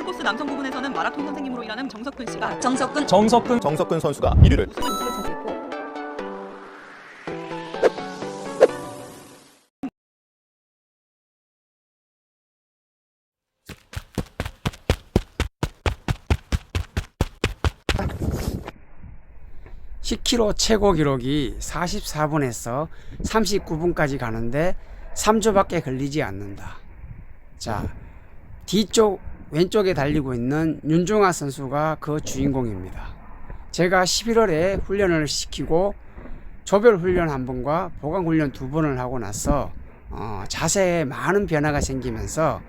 풀코스 남성 부분에서는 마라톤 선생님으로 일하는 정석근 씨가 정석근. 정석근. 정석근 선수가 1위를. 우승을 우승을 차지했고 십 k 로 최고 기록이 44분에서 39분까지 가는데 3초밖에 걸리지 않는다. 자, 뒤쪽 왼쪽에 달리고 있는 윤종아 선수가 그 주인공입니다. 제가 11월에 훈련을 시키고 조별 훈련 한 번과 보강 훈련 두 번을 하고 나서 어, 자세에 많은 변화가 생기면서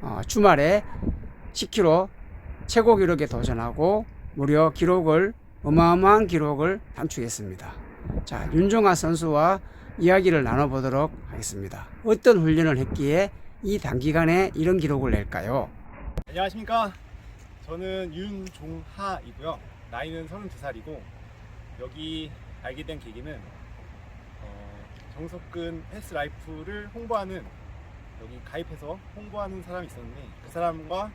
어, 주말에 10km 최고 기록에 도전하고 무려 기록을 어마어마한 기록을 단축했습니다. 자, 윤종아 선수와 이야기를 나눠보도록 하겠습니다. 어떤 훈련을 했기에 이 단기간에 이런 기록을 낼까요? 안녕하십니까. 저는 윤종하이고요. 나이는 32살이고 여기 알게 된 계기는 어, 정석근 헬스라이프를 홍보하는 여기 가입해서 홍보하는 사람이 있었는데 그 사람과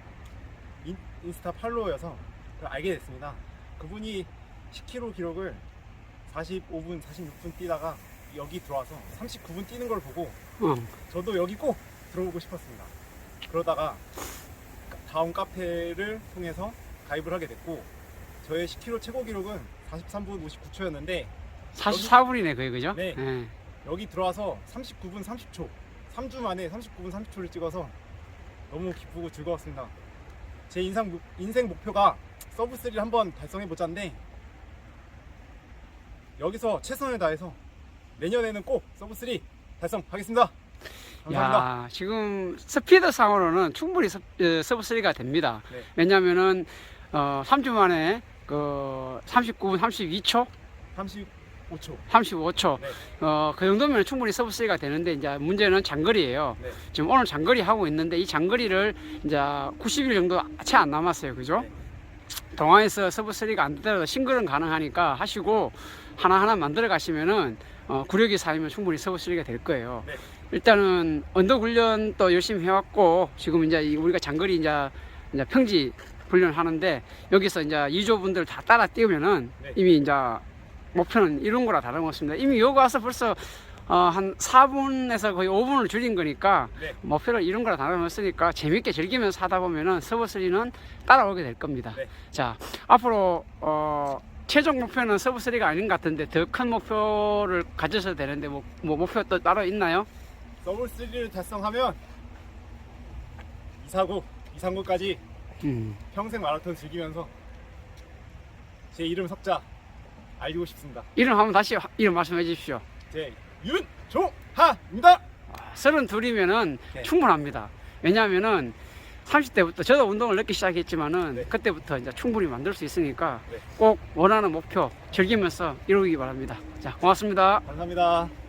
인, 인스타 팔로워여서 알게 됐습니다. 그분이 10km 기록을 45분, 46분 뛰다가 여기 들어와서 39분 뛰는 걸 보고 어, 저도 여기 꼭 들어오고 싶었습니다. 그러다가 다음 카페를 통해서 가입을 하게 됐고 저의 10km 최고 기록은 43분 59초였는데 44분이네, 그게 그죠? 네. 예. 여기 들어와서 39분 30초 3주 만에 39분 30초를 찍어서 너무 기쁘고 즐거웠습니다. 제 인상, 목- 인생 목표가 서브 3를 한번 달성해 보자인데 여기서 최선을 다해서 내년에는 꼭 서브 3 달성하겠습니다. 감사합니다. 야, 지금 스피드 상으로는 충분히 서, 어, 서브 3가 됩니다. 네. 왜냐면은 어, 3주 만에 그 39분 32초, 35초. 35초, 네. 어, 그 정도면 충분히 서브 3가 되는데 이제 문제는 장거리예요. 네. 지금 오늘 장거리 하고 있는데 이 장거리를 이제 90일 정도 채 안 남았어요. 그죠? 네. 동아에서 서브 3가 안 되더라도 싱글은 가능하니까 하시고 하나하나 만들어 가시면은 어, 구력이 쌓이면 충분히 서브 3가 될 거예요. 네. 일단은 언덕 훈련도 열심히 해왔고 지금 이제 이 우리가 장거리 이제, 이제 평지 훈련을 하는데 여기서 이제 2조 분들 다 따라 뛰면은 네. 이미 이제 목표는 이룬 거라 다름없습니다. 이미 여기 와서 벌써 어, 한 4분에서 거의 5분을 줄인 거니까 네. 목표를 이룬 거라 다름없으니까 재밌게 즐기면서 하다 보면은 서브 3는 따라오게 될 겁니다. 네. 자 앞으로 어, 최종 목표는 서브 3가 아닌 것 같은데 더 큰 목표를 가져서 되는데 뭐, 뭐 목표 또 따로 있나요? 서브 3를 달성하면 이사고 이상고까지 음. 평생 마라톤 즐기면서 제 이름 석자 알리고 싶습니다. 이름 한번 다시 이름 말씀해 주십시오. 제 윤종하입니다. 서른 둘이면은 네. 충분합니다. 왜냐하면은 30대부터 저도 운동을 늦게 시작했지만은 네. 그때부터 이제 충분히 만들 수 있으니까 네. 꼭 원하는 목표 즐기면서 이루기 바랍니다. 자, 고맙습니다. 감사합니다.